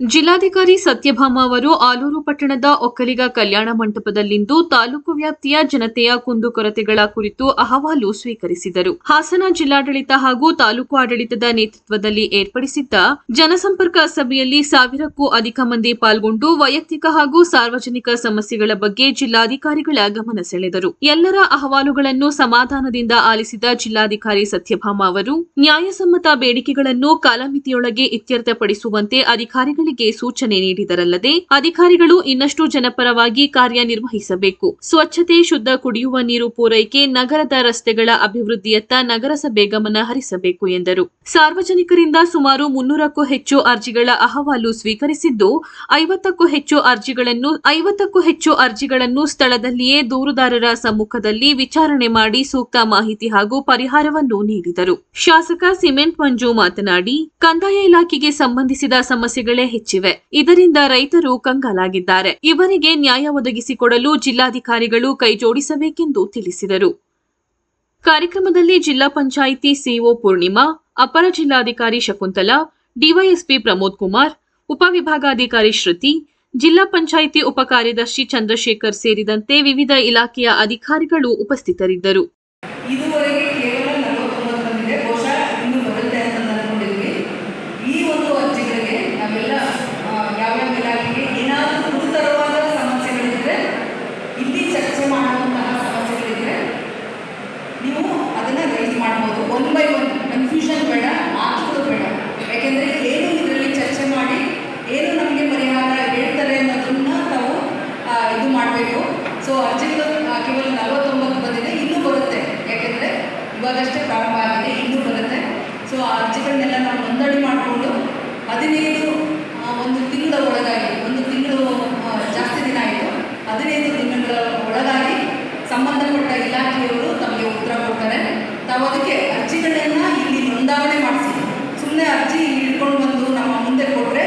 ಜಿಲ್ಲಾಧಿಕಾರಿ ಸತ್ಯಭಾಮ ಅವರು ಆಲೂರು ಪಟ್ಟಣದ ಒಕ್ಕಲಿಗ ಕಲ್ಯಾಣ ಮಂಟಪದಲ್ಲಿಂದು ತಾಲೂಕು ವ್ಯಾಪ್ತಿಯ ಜನತೆಯ ಕುಂದುಕೊರತೆಗಳ ಕುರಿತು ಅಹವಾಲು ಸ್ವೀಕರಿಸಿದರು. ಹಾಸನ ಜಿಲ್ಲಾಡಳಿತ ಹಾಗೂ ತಾಲೂಕು ಆಡಳಿತದ ನೇತೃತ್ವದಲ್ಲಿ ಏರ್ಪಡಿಸಿದ್ದ ಜನಸಂಪರ್ಕ ಸಭೆಯಲ್ಲಿ ಸಾವಿರಕ್ಕೂ ಅಧಿಕ ಮಂದಿ ಪಾಲ್ಗೊಂಡು ವೈಯಕ್ತಿಕ ಹಾಗೂ ಸಾರ್ವಜನಿಕ ಸಮಸ್ಯೆಗಳ ಬಗ್ಗೆ ಜಿಲ್ಲಾಧಿಕಾರಿಗಳ ಗಮನ ಸೆಳೆದರು. ಎಲ್ಲರ ಅಹವಾಲುಗಳನ್ನು ಸಮಾಧಾನದಿಂದ ಆಲಿಸಿದ ಜಿಲ್ಲಾಧಿಕಾರಿ ಸತ್ಯಭಾಮ ಅವರು, ನ್ಯಾಯಸಮ್ಮತ ಬೇಡಿಕೆಗಳನ್ನು ಕಾಲಮಿತಿಯೊಳಗೆ ಇತ್ಯರ್ಥಪಡಿಸುವಂತೆ ಅಧಿಕಾರಿಗಳಿಗೆ ಸೂಚನೆ ನೀಡಿದರಲ್ಲದೆ ಅಧಿಕಾರಿಗಳು ಇನ್ನಷ್ಟು ಜನಪರವಾಗಿ ಕಾರ್ಯನಿರ್ವಹಿಸಬೇಕು. ಸ್ವಚ್ಛತೆ, ಶುದ್ಧ ಕುಡಿಯುವ ನೀರು ಪೂರೈಕೆ, ನಗರದ ರಸ್ತೆಗಳ ಅಭಿವೃದ್ಧಿಯತ್ತ ನಗರಸಭೆ ಗಮನ ಹರಿಸಬೇಕು ಎಂದರು. ಸಾರ್ವಜನಿಕರಿಂದ ಸುಮಾರು ಮುನ್ನೂರಕ್ಕೂ ಹೆಚ್ಚು ಅರ್ಜಿಗಳ ಅಹವಾಲು ಸ್ವೀಕರಿಸಿದ್ದು, ಐವತ್ತಕ್ಕೂ ಹೆಚ್ಚು ಅರ್ಜಿಗಳನ್ನು, ಐವತ್ತಕ್ಕೂ ಹೆಚ್ಚು ಅರ್ಜಿಗಳನ್ನು ಸ್ಥಳದಲ್ಲಿಯೇ ದೂರುದಾರರ ಸಮ್ಮುಖದಲ್ಲಿ ವಿಚಾರಣೆ ಮಾಡಿ ಸೂಕ್ತ ಮಾಹಿತಿ ಹಾಗೂ ಪರಿಹಾರವನ್ನು ನೀಡಿದರು. ಶಾಸಕ ಸಿಮೆಂಟ್ ಮಂಜು ಮಾತನಾಡಿ, ಕಂದಾಯ ಇಲಾಖೆಗೆ ಸಂಬಂಧಿಸಿದ ಸಮಸ್ಯೆಗಳೇ ಹೆಚ್ಚಿವೆ. ಇದರಿಂದ ರೈತರು ಕಂಗಾಲಾಗಿದ್ದಾರೆ. ಇವರಿಗೆ ನ್ಯಾಯ ಒದಗಿಸಿಕೊಡಲು ಜಿಲ್ಲಾಧಿಕಾರಿಗಳು ಕೈಜೋಡಿಸಬೇಕೆಂದು ತಿಳಿಸಿದರು. ಕಾರ್ಯಕ್ರಮದಲ್ಲಿ ಜಿಲ್ಲಾ ಪಂಚಾಯಿತಿ ಸಿಒ ಪೂರ್ಣಿಮಾ, ಅಪರ ಜಿಲ್ಲಾಧಿಕಾರಿ ಶಕುಂತಲಾ, ಡಿವೈಎಸ್ಪಿ ಪ್ರಮೋದ್ ಕುಮಾರ್ ಉಪವಿಭಾಗಾಧಿಕಾರಿ ಶ್ರುತಿ, ಜಿಲ್ಲಾ ಪಂಚಾಯಿತಿ ಉಪ ಕಾರ್ಯದರ್ಶಿ ಚಂದ್ರಶೇಖರ್ ಸೇರಿದಂತೆ ವಿವಿಧ ಇಲಾಖೆಯ ಅಧಿಕಾರಿಗಳು ಉಪಸ್ಥಿತರಿದ್ದರು. ಮಾಡಬೇಕು ಸೊ ಅರ್ಜಿಗಳು ಕೇವಲ ನಲವತ್ತೊಂಬತ್ತು ಬಂದಿದೆ, ಇನ್ನೂ ಬರುತ್ತೆ. ಯಾಕೆಂದರೆ ಇವಾಗಷ್ಟೇ ಪ್ರಾರಂಭ ಆಗಿದೆ, ಇನ್ನೂ ಬರುತ್ತೆ. ಸೊ ಆ ಅರ್ಜಿಗಳನ್ನೆಲ್ಲ ನಾವು ನೋಂದಣಿ ಮಾಡಿಕೊಂಡು ಹದಿನೈದು ಒಂದು ತಿಂಗಳ ಒಳಗಾಗಿ, ಒಂದು ತಿಂಗಳು ಜಾಸ್ತಿ ದಿನ ಆಯಿತು. ಹದಿನೈದು ದಿನಗಳ ಒಳಗಾಗಿ ಸಂಬಂಧಪಟ್ಟ ಇಲಾಖೆಯವರು ತಮಗೆ ಉತ್ತರ ಕೊಡ್ತಾರೆ. ತಾವು ಅದಕ್ಕೆ ಅರ್ಜಿಗಳನ್ನ ಇಲ್ಲಿ ನೋಂದಾವಣೆ ಮಾಡಿಸಿ. ಸುಮ್ಮನೆ ಅರ್ಜಿ ಇಟ್ಕೊಂಡು ಬಂದು ನಮ್ಮ ಮುಂದೆ ಕೊಟ್ಟರೆ